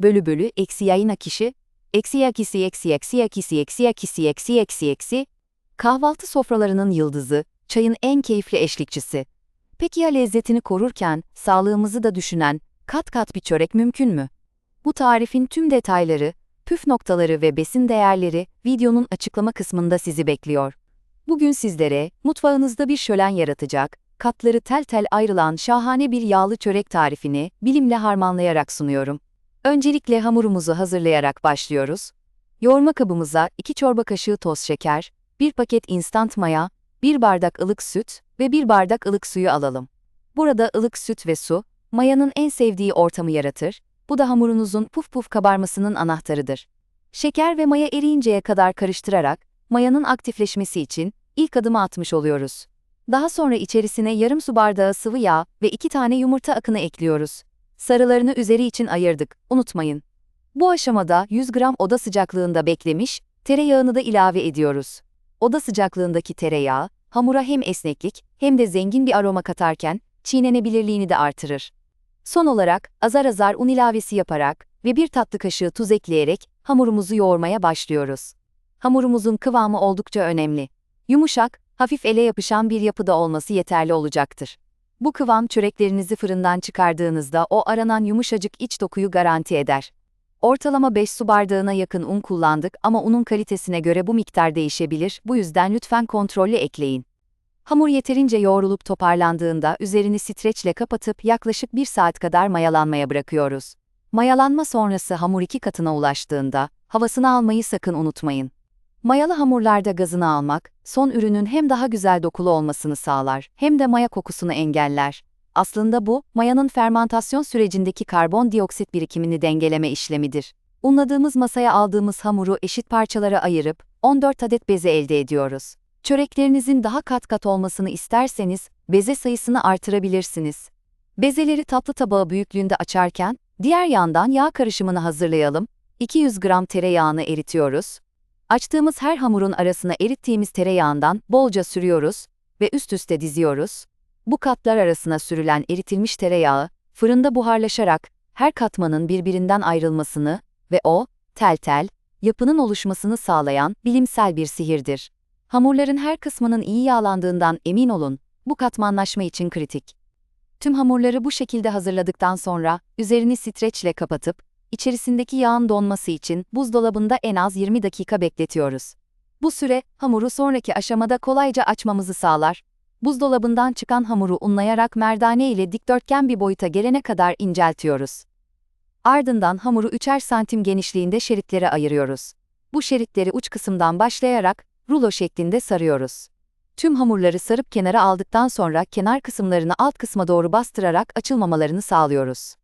bölü bölü eksi yayın akışı, eksi yakisi eksi eksi yakisi eksi yakisi eksi eksi eksi, kahvaltı sofralarının yıldızı, çayın en keyifli eşlikçisi. Peki ya lezzetini korurken, sağlığımızı da düşünen, kat kat bir çörek mümkün mü? Bu tarifin tüm detayları, püf noktaları ve besin değerleri videonun açıklama kısmında sizi bekliyor. Bugün sizlere mutfağınızda bir şölen yaratacak, katları tel tel ayrılan şahane bir yağlı çörek tarifini bilimle harmanlayarak sunuyorum. Öncelikle hamurumuzu hazırlayarak başlıyoruz. Yoğurma kabımıza 2 çorba kaşığı toz şeker, 1 paket instant maya, 1 bardak ılık süt ve 1 bardak ılık suyu alalım. Burada ılık süt ve su, mayanın en sevdiği ortamı yaratır, bu da hamurunuzun puf puf kabarmasının anahtarıdır. Şeker ve maya eriyinceye kadar karıştırarak, mayanın aktifleşmesi için ilk adımı atmış oluyoruz. Daha sonra içerisine yarım su bardağı sıvı yağ ve 2 tane yumurta akını ekliyoruz. Sarılarını üzeri için ayırdık, unutmayın. Bu aşamada 100 gram oda sıcaklığında beklemiş, tereyağını da ilave ediyoruz. Oda sıcaklığındaki tereyağı, hamura hem esneklik hem de zengin bir aroma katarken, çiğnenebilirliğini de artırır. Son olarak, azar azar un ilavesi yaparak ve bir tatlı kaşığı tuz ekleyerek hamurumuzu yoğurmaya başlıyoruz. Hamurumuzun kıvamı oldukça önemli. Yumuşak, hafif ele yapışan bir yapıda olması yeterli olacaktır. Bu kıvam çöreklerinizi fırından çıkardığınızda o aranan yumuşacık iç dokuyu garanti eder. Ortalama 5 su bardağına yakın un kullandık ama unun kalitesine göre bu miktar değişebilir, bu yüzden lütfen kontrollü ekleyin. Hamur yeterince yoğrulup toparlandığında üzerini streçle kapatıp yaklaşık 1 saat kadar mayalanmaya bırakıyoruz. Mayalanma sonrası hamur iki katına ulaştığında, havasını almayı sakın unutmayın. Mayalı hamurlarda gazını almak, son ürünün hem daha güzel dokulu olmasını sağlar, hem de maya kokusunu engeller. Aslında bu, mayanın fermantasyon sürecindeki karbondioksit birikimini dengeleme işlemidir. Unladığımız masaya aldığımız hamuru eşit parçalara ayırıp, 14 adet beze elde ediyoruz. Çöreklerinizin daha kat kat olmasını isterseniz, beze sayısını artırabilirsiniz. Bezeleri tatlı tabağı büyüklüğünde açarken, diğer yandan yağ karışımını hazırlayalım. 200 gram tereyağını eritiyoruz. Açtığımız her hamurun arasına erittiğimiz tereyağından bolca sürüyoruz ve üst üste diziyoruz. Bu katlar arasına sürülen eritilmiş tereyağı, fırında buharlaşarak her katmanın birbirinden ayrılmasını ve o, tel tel, yapının oluşmasını sağlayan bilimsel bir sihirdir. Hamurların her kısmının iyi yağlandığından emin olun, bu katmanlaşma için kritik. Tüm hamurları bu şekilde hazırladıktan sonra, üzerini streçle kapatıp, içerisindeki yağın donması için buzdolabında en az 20 dakika bekletiyoruz. Bu süre, hamuru sonraki aşamada kolayca açmamızı sağlar. Buzdolabından çıkan hamuru unlayarak merdane ile dikdörtgen bir boyuta gelene kadar inceltiyoruz. Ardından hamuru 3'er santim genişliğinde şeritlere ayırıyoruz. Bu şeritleri uç kısımdan başlayarak rulo şeklinde sarıyoruz. Tüm hamurları sarıp kenara aldıktan sonra kenar kısımlarını alt kısma doğru bastırarak açılmamalarını sağlıyoruz.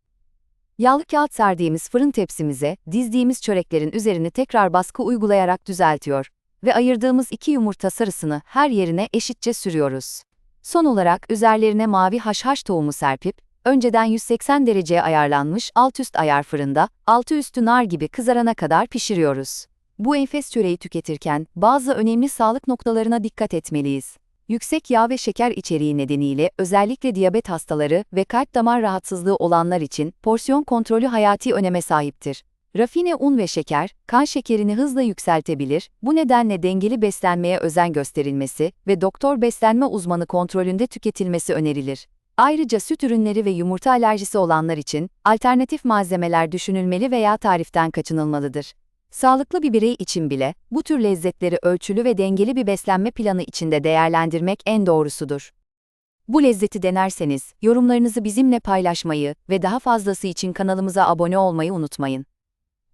Yağlı kağıt serdiğimiz fırın tepsimize, dizdiğimiz çöreklerin üzerini tekrar baskı uygulayarak düzeltiyor ve ayırdığımız iki yumurta sarısını her yerine eşitçe sürüyoruz. Son olarak üzerlerine mavi haşhaş tohumu serpip, önceden 180 dereceye ayarlanmış alt üst ayar fırında, altı üstü nar gibi kızarana kadar pişiriyoruz. Bu enfes çöreği tüketirken bazı önemli sağlık noktalarına dikkat etmeliyiz. Yüksek yağ ve şeker içeriği nedeniyle özellikle diyabet hastaları ve kalp damar rahatsızlığı olanlar için porsiyon kontrolü hayati öneme sahiptir. Rafine un ve şeker, kan şekerini hızla yükseltebilir, bu nedenle dengeli beslenmeye özen gösterilmesi ve doktor beslenme uzmanı kontrolünde tüketilmesi önerilir. Ayrıca süt ürünleri ve yumurta alerjisi olanlar için alternatif malzemeler düşünülmeli veya tariften kaçınılmalıdır. Sağlıklı bir birey için bile bu tür lezzetleri ölçülü ve dengeli bir beslenme planı içinde değerlendirmek en doğrusudur. Bu lezzeti denerseniz yorumlarınızı bizimle paylaşmayı ve daha fazlası için kanalımıza abone olmayı unutmayın.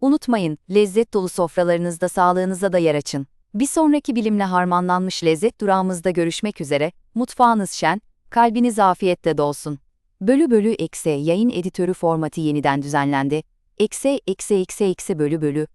Unutmayın, lezzet dolu sofralarınızda sağlığınıza da yer açın. Bir sonraki bilimle harmanlanmış lezzet durağımızda görüşmek üzere, mutfağınız şen, kalbiniz afiyetle dolsun. Bölü bölü ekse yayın editörü formatı yeniden düzenlendi. Ekse ekse ekse ekse bölü bölü